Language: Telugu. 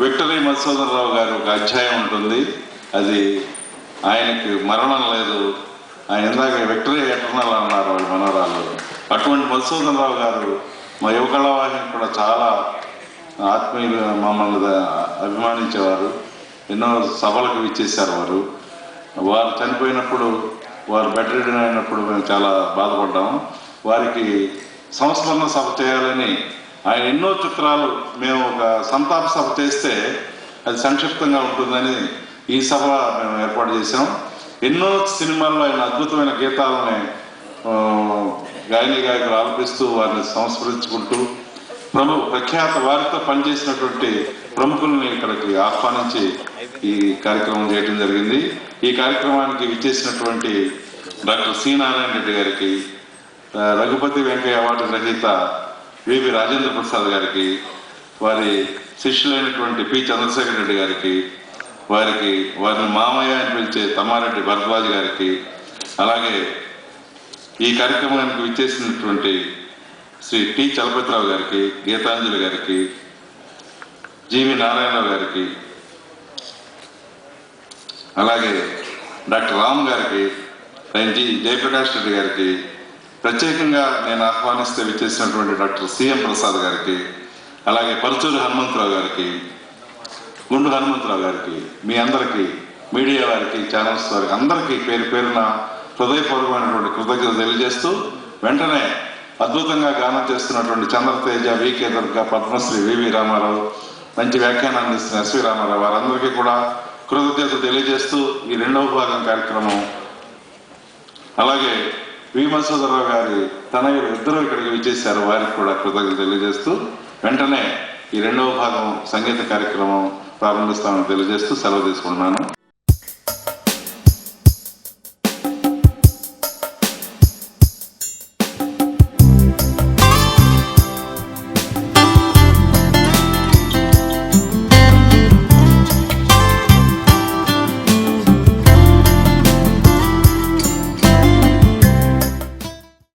విక్టరీ మధుసూదనరావు గారు ఒక అధ్యాయం ఉంటుంది. అది ఆయనకి మరణం లేదు. ఆయన ఇందాక విక్టరీ ఎటర్నల్ అన్నారు వాళ్ళ మనవరాలు అటువంటి మధుసూదనరావు గారు మా యువకళ వాహిని కూడా చాలా ఆత్మీయులు మమ్మల్ని అభిమానించేవారు. ఎన్నో సభలకు ఇచ్చేశారు వారు. వారు చనిపోయినప్పుడు వారు బెడ్ రిడన్ అయినప్పుడు మేము చాలా బాధపడ్డాము. వారికి సంస్మరణ సభ చేయాలని ఆయన ఎన్నో చిత్రాలు మేము ఒక సంతాప సభ చేస్తే అది సంక్షిప్తంగా ఉంటుందని ఈ సభ మేము ఏర్పాటు చేసాం ఎన్నో సినిమాల్లో ఆయన అద్భుతమైన గీతాలని గాయని గాయకులు ఆలపిస్తూ వారిని సంస్మరించుకుంటూ ప్రముఖ ప్రఖ్యాత వారితో పనిచేసినటువంటి ప్రముఖుల్ని ఇక్కడికి ఆహ్వానించి ఈ కార్యక్రమం చేయడం జరిగింది. ఈ కార్యక్రమానికి విచ్చేసినటువంటి డాక్టర్ సి నారాయణ రెడ్డి గారికి రఘుపతి వెంకయ్య అవార్డు రహిత వివి రాజేంద్ర ప్రసాద్ గారికి వారి శిష్యులైనటువంటి పి. చంద్రశేఖర్ రెడ్డి గారికి వారికి వారిని మామయ్య అని పిలిచే తమ్మారెడ్డి భరద్వాజ్ గారికి అలాగే ఈ కార్యక్రమానికి విచ్చేసినటువంటి శ్రీ టి. చలపతిరావు గారికి గీతాంజలి గారికి జీవి నారాయణరావు గారికి అలాగే డాక్టర్ రామ్ గారికి జయప్రకాష్ రెడ్డి గారికి ప్రత్యేకంగా నేను ఆహ్వానిస్తే విచ్చేసినటువంటి డాక్టర్ సిఎం ప్రసాద్ గారికి అలాగే పరుచూరు హనుమంతరావు గారికి గుండు హనుమంతరావు గారికి మీ అందరికీ మీడియా వారికి ఛానల్స్ వారికి అందరికీ పేరు పేరున హృదయపూర్వమైనటువంటి కృతజ్ఞత తెలియజేస్తూ వెంటనే అద్భుతంగా గానం చేస్తున్నటువంటి Chandrateja V K Durga Padmashri V V Ramarao మంచి వ్యాఖ్యానం అందిస్తున్న ఎస్వి రామారావు వారందరికీ కూడా కృతజ్ఞత తెలియజేస్తూ ఈ రెండవ భాగం కార్యక్రమం అలాగే భీమసోదరరావు గారి తనయులు ఇద్దరు ఇక్కడికి విచ్చేశారు. వారికి కూడా కృతజ్ఞతలు తెలియజేస్తూ వెంటనే ఈ రెండవ భాగం సంగీత కార్యక్రమం ప్రారంభిస్తామని తెలియజేస్తూ సెలవు తీసుకుంటున్నాను.